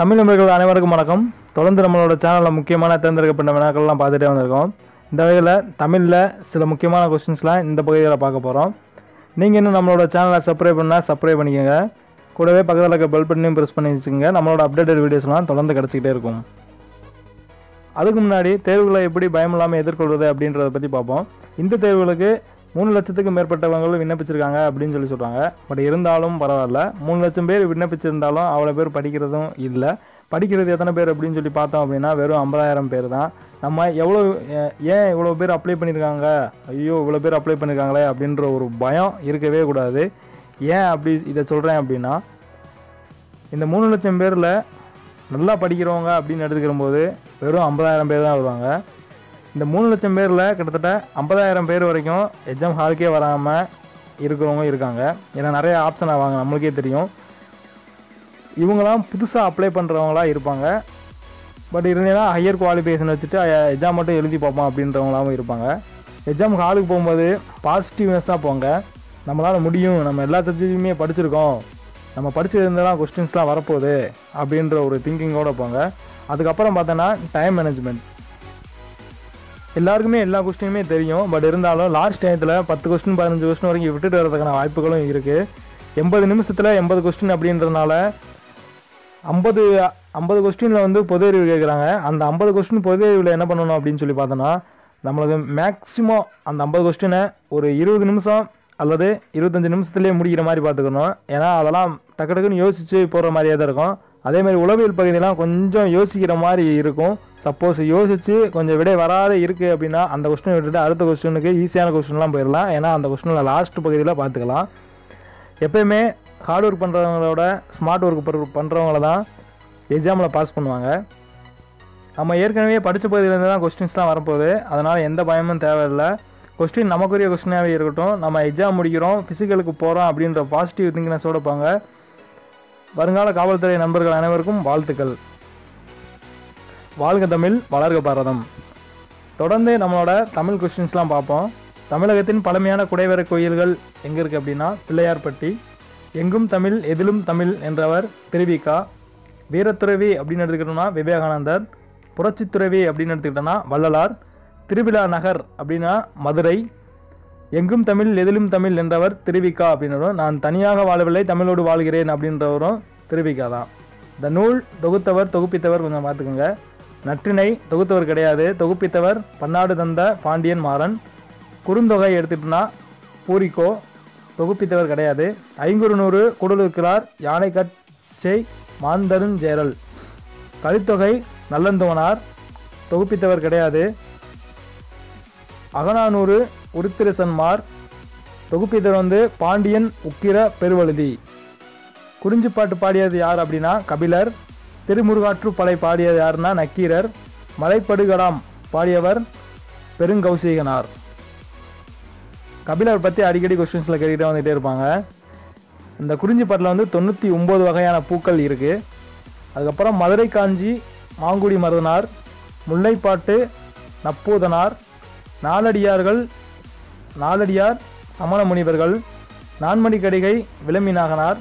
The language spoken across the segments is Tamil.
தமிழ் நண்பர்கள் அனைவருக்கும் வணக்கம். தொடர்ந்து நம்மளோட சேனலில் முக்கியமான தேர்ந்தெடுக்கப்பட்ட வினாக்கள்லாம் பார்த்துட்டே வந்திருக்கோம். இந்த வகையில் தமிழில் சில முக்கியமான கொஸ்டின்ஸ்லாம் இந்த பகுதியில் பார்க்க போகிறோம் நீங்கள் இன்னும் நம்மளோட சேனலை சப்ஸ்கிரைப் பண்ணால் சப்ஸ்கிரைப் பண்ணிக்கோங்க. கூடவே பக்கத்தில் இருக்க பெல் பட்டனையும் ப்ரெஸ் பண்ணி வச்சுக்கோங்க. நம்மளோட அப்டேட்டட் வீடியோஸ்லாம் தொடர்ந்து கிடச்சிக்கிட்டே இருக்கும். அதுக்கு முன்னாடி தேர்வுகளை எப்படி பயம் இல்லாமல் எதிர்கொள்வது அப்படின்றத பற்றி பார்ப்போம். இந்த தேர்வுகளுக்கு மூணு லட்சத்துக்கு மேற்பட்டவங்களும் விண்ணப்பிச்சிருக்காங்க அப்படின்னு சொல்லி சொல்கிறாங்க பட் இருந்தாலும் பரவாயில்ல. மூணு லட்சம் பேர் விண்ணப்பிச்சிருந்தாலும் அவ்வளோ பேர் படிக்கிறதும் இல்லை. படிக்கிறது எத்தனை பேர் அப்படின்னு சொல்லி பார்த்தோம் அப்படின்னா வெறும் ஐம்பதாயிரம் பேர் தான். நம்ம எவ்வளோ ஏன் இவ்வளோ பேர் அப்ளை பண்ணியிருக்காங்க ஐயோ இவ்வளோ பேர் அப்ளை பண்ணியிருக்காங்களே அப்படின்ற ஒரு பயம் இருக்கவே கூடாது. ஏன் அப்படி இதை சொல்கிறேன் அப்படின்னா இந்த மூணு லட்சம் பேரில் நல்லா படிக்கிறவங்க அப்படின்னு எடுத்துக்கிற போது வெறும் ஐம்பதாயிரம் பேர் தான் வருவாங்க. இந்த மூணு லட்சம் பேரில் கிட்டத்தட்ட ஐம்பதாயிரம் பேர் வரைக்கும் எக்ஸாம் ஹாலுக்கே வராமல் இருக்கிறவங்க இருக்காங்க. ஏன்னா நிறைய ஆப்ஷன் ஆவாங்க நம்மளுக்கே தெரியும். இவங்களாம் புதுசாக அப்ளை பண்ணுறவங்களா இருப்பாங்க. பட் இருந்தேன்னா ஹையர் குவாலிஃபிகேஷன் வச்சுட்டு எக்ஸாம் மட்டும் எழுதி பார்ப்போம் அப்படின்றவங்களாவும் இருப்பாங்க. எக்ஸாம் ஹாலுக்கு போகும்போது பாசிட்டிவ்னஸாக போங்க. நம்மளால் முடியும். நம்ம எல்லா சப்ஜெக்ட்டுமே படிச்சிருக்கோம். நம்ம படிச்சிருந்தெல்லாம் கொஸ்டின்ஸ்லாம் வரப்போகுது அப்படின்ற ஒரு திங்கிங்கோட போங்க. அதுக்கப்புறம் பார்த்தோன்னா டைம் மேனேஜ்மெண்ட் எல்லாருக்குமே எல்லா கொஸ்டினுமே தெரியும். பட் இருந்தாலும் லாஸ்ட் டயத்தில் பத்து கொஸ்டின் பதினஞ்சு கொஸ்டின் வரைக்கும் விட்டுட்டு வரதுக்கான வாய்ப்புகளும் இருக்குது எண்பது நிமிஷத்தில் எண்பது கொஸ்டின் அப்படின்றதுனால ஐம்பது ஐம்பது கொஸ்டினில் வந்து பொது அறிவு கேட்குறாங்க அந்த ஐம்பது கொஸ்டின் பொது அறிவில் என்ன பண்ணணும் அப்படின்னு சொல்லி பார்த்தோன்னா நம்மளுக்கு மேக்ஸிமம் அந்த ஐம்பது கொஸ்டினை ஒரு இருபது நிமிஷம் அல்லது இருபத்தஞ்சு நிமிஷத்துலேயே முடிக்கிற மாதிரி பார்த்துக்கணும். ஏன்னா அதெல்லாம் டக்கு டக்குன்னு யோசித்து போகிற மாதிரியே தான் இருக்கும். அதே மாதிரி உளவியல் பகுதியெலாம் கொஞ்சம் யோசிக்கிற மாதிரி இருக்கும். சப்போஸ் யோசித்து கொஞ்சம் விடை வராத இருக்குது அப்படின்னா அந்த கொஸ்டின் விட்டுட்டு அடுத்த கொஸ்டினுக்கு ஈஸியான கொஸ்டின்லாம் போயிடலாம். ஏன்னா அந்த கொஸ்டினில் லாஸ்ட் பகுதியில் பார்த்துக்கலாம். எப்பயுமே ஹார்ட் ஒர்க் பண்ணுறவங்களோட ஸ்மார்ட் ஒர்க் பண்ணுறவங்கள தான் எக்ஸாமில் பாஸ் பண்ணுவாங்க. நம்ம ஏற்கனவே படித்த பகுதியிலேருந்து தான் கொஸ்டின்ஸ்லாம் வரப்போகுது. அதனால் எந்த பயமும் தேவையில்லை. கொஸ்டின் நமக்குரிய கொஸ்டினாகவே இருக்கட்டும். நம்ம எக்ஸாம் முடிக்கிறோம் ஃபிசிக்கலுக்கு போகிறோம் அப்படின்ற பாசிட்டிவ் திங்கினஸோடு போங்க. வருங்கால காவல்துறை நண்பர்கள் அனைவருக்கும் வாழ்த்துக்கள். வாழ்க தமிழ் வளர்க பாரதம். தொடர்ந்து நம்மளோட தமிழ் கொஸ்டின்ஸ்லாம் பார்ப்போம். தமிழகத்தின் பழமையான குடைவரை கோயில்கள் எங்கே இருக்குது அப்படின்னா பிள்ளையார்பட்டி. எங்கும் தமிழ் எதிலும் தமிழ் என்றவர் திருவிகா. வீரத்துறவி அப்படின்னு எடுத்துக்கிட்டோம்னா விவேகானந்தர். புரட்சித்துறவி அப்படின்னு எடுத்துக்கிட்டோம்னா வள்ளலார். திருவிழா நகர் அப்படின்னா மதுரை. எங்கும் தமிழ் எதிலும் தமிழ் என்றவர் திருவிக்கா அப்படின்றவரும் நான் தனியாக வாழவில்லை தமிழோடு வாழ்கிறேன் அப்படின்றவரும் திருவிக்கா தான். இந்த நூல் தொகுத்தவர் தொகுப்பித்தவர் கொஞ்சம் பார்த்துக்கோங்க. நற்றினை தொகுத்தவர் கிடையாது. தொகுப்பித்தவர் பன்னாடு தந்த பாண்டியன் மாறன். குறுந்தொகை எடுத்துட்டுனா பூரிக்கோ தொகுப்பித்தவர் கிடையாது. ஐங்குறு நூறு குடலுக்கிறார் யானை கச்சை மாந்தருஞ்சேரல் கலித்தொகை நல்லந்தோனார் தொகுப்பித்தவர் கிடையாது. அகநானூறு உருத்திரசன்மார். தொகுப்பிதர் வந்து பாண்டியன் உக்கிர பெருவழுதி. குறிஞ்சிப்பாட்டு பாடியது யார் அப்படின்னா கபிலர். திருமுருகாற்று படை பாடியது யாருன்னா நக்கீரர். மலைப்படுகடாம் பாடியவர் பெருங்கௌசிகனார். கபிலர் பற்றி அடிக்கடி கொஸ்டின்ஸில் கேட்டுகிட்டு வந்துகிட்டே இருப்பாங்க. இந்த குறிஞ்சிப்பாட்டில் வந்து தொண்ணூற்றி ஒம்பது வகையான பூக்கள் இருக்குது அதுக்கப்புறம் மதுரை காஞ்சி மாங்குடி மருதனார். முல்லைப்பாட்டு நப்பூதனார். நாலடியார்கள் நாலடியார் சமண முனிவர்கள் நான்மணி கடிகை விளம்பினாகனார்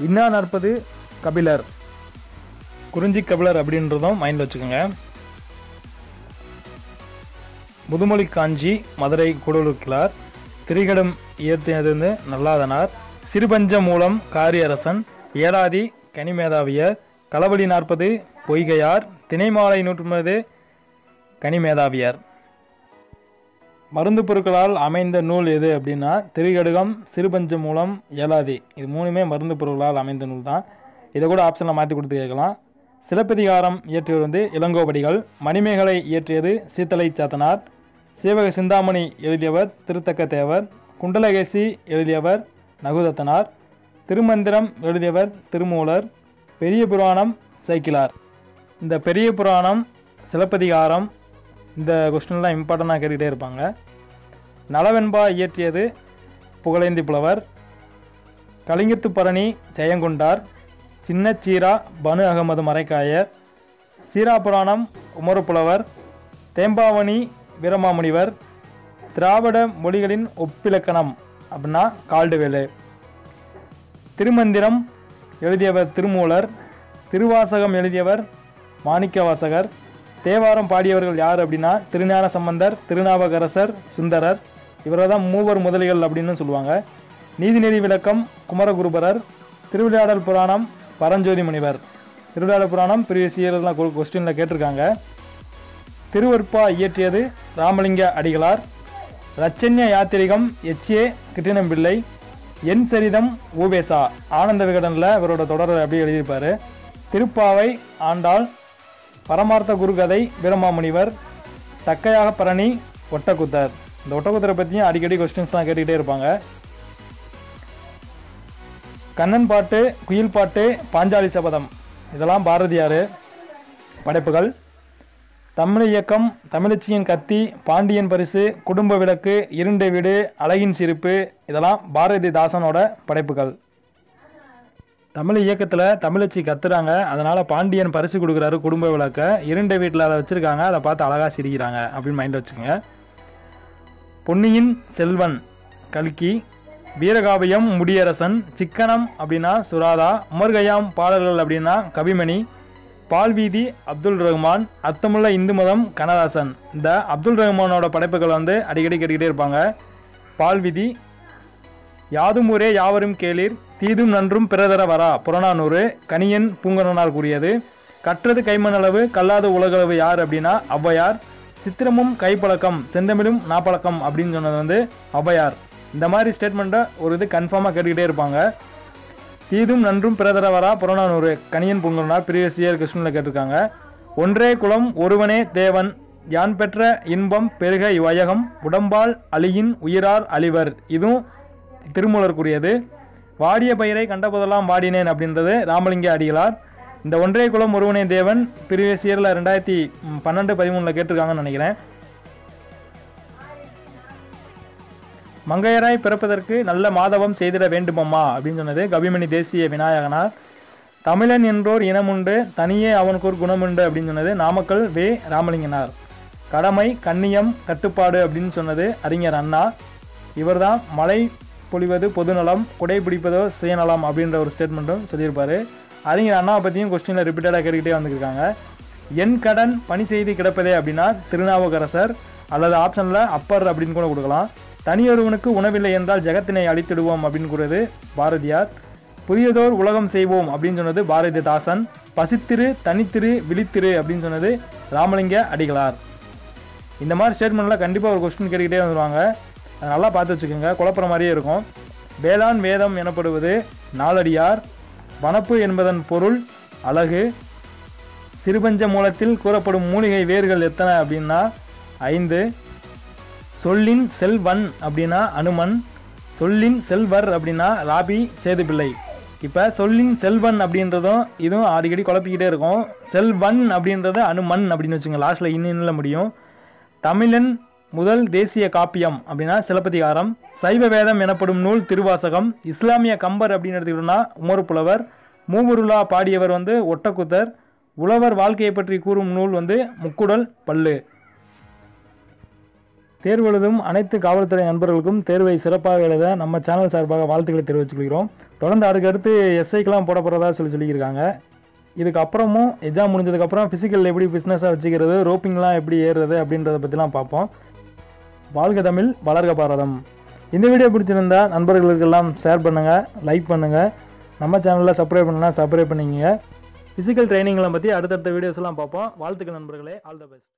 இன்னா நாற்பது கபிலர். குறிஞ்சி கபிலர் அப்படின்றதும் மைண்டில் வச்சுக்கோங்க. முதுமொழி காஞ்சி மதுரை கூடலுக்கிலார் திரிகடம் இயற்றியது நல்லாதனார் சிறுபஞ்ச மூலம் காரியரசன் ஏழாதி கனிமேதாவியர் களவழி நாற்பது பொய்கையார் திணைமாலை நூற்றுமது கனிமேதாவியர். மருந்து பொருட்களால் அமைந்த நூல் எது அப்படின்னா திரிகடுகம் சிறுபஞ்ச மூலம் ஏலாதி. இது மூணுமே மருந்து பொருட்களால் அமைந்த நூல் தான். இதை கூட ஆப்ஷனில் மாற்றி கொடுத்து கேட்கலாம். சிலப்பதிகாரம் இயற்றியவர் வந்து இளங்கோபடிகள் மணிமேகலை இயற்றியது சீத்தலை சாத்தனார். சீவக சிந்தாமணி எழுதியவர் திருத்தக்க தேவர். குண்டலகேசி எழுதியவர் நகுதத்தனார். திருமந்திரம் எழுதியவர் திருமூலர். பெரிய புராணம் சைக்கிளார். இந்த பெரிய புராணம் சிலப்பதிகாரம் இந்த கொஸ்டின்லாம் இம்பார்ட்டண்ட்டாக கேட்டுக்கிட்டே இருப்பாங்க. நலவெண்பா இயற்றியது புகழேந்தி புலவர். கலிங்கத்து பரணி ஜெயங்கொண்டார். சின்னச்சீரா பனு அகமது மரைக்காயர் சீரா புராணம் உமரப்புலவர் தேம்பாவணி வீரமாமுனிவர். திராவிட மொழிகளின் ஒப்பிலக்கணம் அப்படின்னா கால்டுவேலு. திருமந்திரம் எழுதியவர் திருமூலர். திருவாசகம் எழுதியவர் மாணிக்கவாசகர். தேவாரம் பாடியவர்கள் யார் அப்படின்னா திருஞான சம்பந்தர் திருநாவுக்கரசர் சுந்தரர். இவரை தான் மூவர் முதலிகள் அப்படின்னு சொல்லுவாங்க. நீதிநெறி விளக்கம் குமரகுருபரர் திருவிளையாடல் புராணம் பரஞ்சோதி முனிவர். திருவிளையாடல் புராணம் பிரிவியஸ் இயர்லாம் கொஸ்டினில் கேட்டிருக்காங்க. திருவற்பா இயற்றியது ராமலிங்க அடிகளார். ரச்சன்ய யாத்திரிகம் எச்ஏ கிட்டினம்பிள்ளை. என் சரிதம் ஊபேசா ஆனந்த விகடனில் இவரோட தொடரை அப்படியே எழுதியிருப்பார். திருப்பாவை ஆண்டாள் பரமார்த்த குருகதை வீரமாமுனிவர் தக்கையாக பரணி ஒட்டக்குத்தர். இந்த ஒட்டக்குத்தரை பற்றியும் அடிக்கடி கொஸ்டின்ஸ்லாம் கேட்டுக்கிட்டே இருப்பாங்க. கண்ணன் பாட்டு குயில் பாட்டு பாஞ்சாலி சபதம். இதெல்லாம் பாரதியார். படைப்புகள். தமிழ் இயக்கம் தமிழச்சியின் கத்தி பாண்டியன் பரிசு குடும்ப விளக்கு இருண்ட வீடு அழகின் சிரிப்பு இதெல்லாம் பாரதிதாசனோட படைப்புகள். தமிழ் இயக்கத்தில் தமிழச்சி கத்துறாங்க. அதனால் பாண்டியன் பரிசு கொடுக்குறாரு குடும்ப விளக்க. இரண்டு வீட்டில் அதை வச்சுருக்காங்க. அதை பார்த்து அழகாக சிரிக்கிறாங்க அப்படின்னு மைண்டில் வச்சுக்கோங்க. பொன்னியின் செல்வன் கல்கி வீரகாவியம் முடியரசன் சிக்கனம் அப்படின்னா சுராதா உமர்கயாம் பாடல்கள் அப்படின்னா கவிமணி பால்வீதி அப்துல் ரஹ்மான் அர்த்தமுள்ள இந்து மதம் கனதாசன் இந்த அப்துல் ரஹ்மானோட படைப்புகள் வந்து அடிக்கடி கேட்டுக்கிட்டே இருப்பாங்க. பால்விதி யாதும் ஊரே யாவரும் கேளீர் தீதும் நன்றும் பிறதர வரா. புறநானூறு கணியன் பூங்கனார் கூறியது. கற்றது கைமணளவு கல்லாத உலகளவு யார் அப்படின்னா ஔவையார். சித்திரமும் கைப்பழக்கம் செந்தமிழும் நாப்பழக்கம் அப்படின்னு சொன்னது வந்து ஔவையார். இந்த மாதிரி ஸ்டேட்மெண்ட்டை ஒரு இது கன்ஃபார்மாக கேட்டுக்கிட்டே இருப்பாங்க. தீதும் நன்றும் பிறதர வரா புறநானூறு கணியன் பூங்கனார் பிரியசியர் இயர் கிருஷ்ணனில் கேட்டிருக்காங்க. ஒன்றே குலம் ஒருவனே தேவன். யான் பெற்ற இன்பம் பெருக இவ்வையகம். உடம்பால் அழியின் உயிரார் அழிவர். இதுவும் திருமூலருக்குரியது. வாடிய பயிரை கண்டபோதெல்லாம் வாடினேன் அப்படின்றது ராமலிங்க அடிகளார். இந்த ஒன்றே குலம் ஒருவனே தேவன் பிரிவியஸ் இயரில் ரெண்டாயிரத்தி பன்னெண்டு பதிமூணில் கேட்டிருக்காங்கன்னு நினைக்கிறேன். மங்கையராய் பிறப்பதற்கு நல்ல மாதவம் செய்திட வேண்டுமம்மா அப்படின்னு சொன்னது கவிமணி தேசிய விநாயகனார். தமிழன் என்றோர் இனமுண்டு தனியே அவனுக்கு ஒரு குணமுண்டு அப்படின்னு சொன்னது நாமக்கல் வே. ராமலிங்கனார். கடமை கண்ணியம் கட்டுப்பாடு அப்படின்னு சொன்னது அறிஞர் அண்ணா. இவர்தான் மலை பொழிவது பொதுநலம் குடை பிடிப்பதோ சுயநலம் அப்படின்ற ஒரு ஸ்டேட்மெண்ட்டும் சொல்லியிருப்பாரு. அறிஞர் அண்ணாவை பற்றியும் கொஸ்டினில் ரிப்பீட்டடாக கேட்டுக்கிட்டே வந்துருக்காங்க. என் கடன் பணி செய்து கிடப்பதே அப்படின்னா திருநாவுக்கரசர் அல்லது ஆப்ஷனில் அப்பர் அப்படின்னு கூட கொடுக்கலாம். தனியொருவனுக்கு உணவில்லை என்றால் ஜெகத்தினை அழித்திடுவோம் அப்படின்னு கூறுவது பாரதியார். புதியதோர் உலகம் செய்வோம் அப்படின்னு சொன்னது பாரதிதாசன். பசித்திரு தனித்திரு விழித்திரு அப்படின்னு சொன்னது ராமலிங்க அடிகளார். இந்த மாதிரி ஸ்டேட்மெண்ட்லாம் கண்டிப்பாக ஒரு கொஸ்டின் கேட்டுக்கிட்டே வந்துடுவாங்க நல்லா பார்த்து வச்சுக்கோங்க. குழப்புற மாதிரியே இருக்கும். வேளாண் வேதம் எனப்படுவது நாலடியார் வனப்பு என்பதன் பொருள் அழகு. சிறுபஞ்ச மூலத்தில் கூறப்படும் மூலிகை வேர்கள் எத்தனை அப்படின்னா ஐந்து. சொல்லின் செல்வன் அப்படின்னா அனுமன். சொல்லின் செல்வர் அப்படின்னா ராபி சேதுப்பிள்ளை. இப்போ சொல்லின் செல்வன் அப்படின்றதும் இதுவும் அடிக்கடி குழப்பிக்கிட்டே இருக்கும். செல்வன் அப்படின்றது அனுமன் அப்படின்னு வச்சுங்க லாஸ்ட்டில் இன்னில் முடியும். தமிழன் முதல் தேசிய காப்பியம் அப்படின்னா சிலப்பதிகாரம் சைவ வேதம் எனப்படும் நூல் திருவாசகம் இஸ்லாமிய கம்பர் அப்படின்னு எடுத்துக்கிட்டோம்னா உமர் புலவர் மூவுருளா பாடியவர் வந்து ஒட்டக்குத்தர் உழவர் வாழ்க்கையை பற்றி கூறும் நூல் வந்து முக்குடல் பல்லு. தேர்வு எழுதும் அனைத்து காவல்துறை நண்பர்களுக்கும் தேர்வை சிறப்பாக எழுத நம்ம சேனல் சார்பாக வாழ்த்துக்களை தெரிவிச்சுக்கொள்கிறோம் தொடர்ந்து அதுக்கடுத்து எஸ்ஐக்கெலாம் போட போகிறதா சொல்லி சொல்லியிருக்காங்க. இதுக்கப்புறமும் எக்ஸாம் முடிஞ்சதுக்கப்புறம் ஃபிசிக்கல் எப்படி பிஸ்னஸாக வச்சுக்கிறது ரோப்பிங்லாம் எப்படி ஏறுறது அப்படின்றத பற்றிலாம் பார்ப்போம். வாழ்க தமிழ் வளர்க பாரதம். இந்த வீடியோ பிடிச்சிருந்தா நண்பர்களுக்கெல்லாம் ஷேர் பண்ணுங்கள் லைக் பண்ணுங்கள் நம்ம சேனலில் சப்ஸ்கிரைப் பண்ணலாம் சப்ஸ்கிரைப் பண்ணிக்கங்க. ஃபிசிக்கல் ட்ரைனிங்களை பற்றி அடுத்தடுத்த வீடியோஸ்லாம் பார்ப்போம். வாழ்த்துக்கள் நண்பர்களே ஆல் த பெஸ்ட்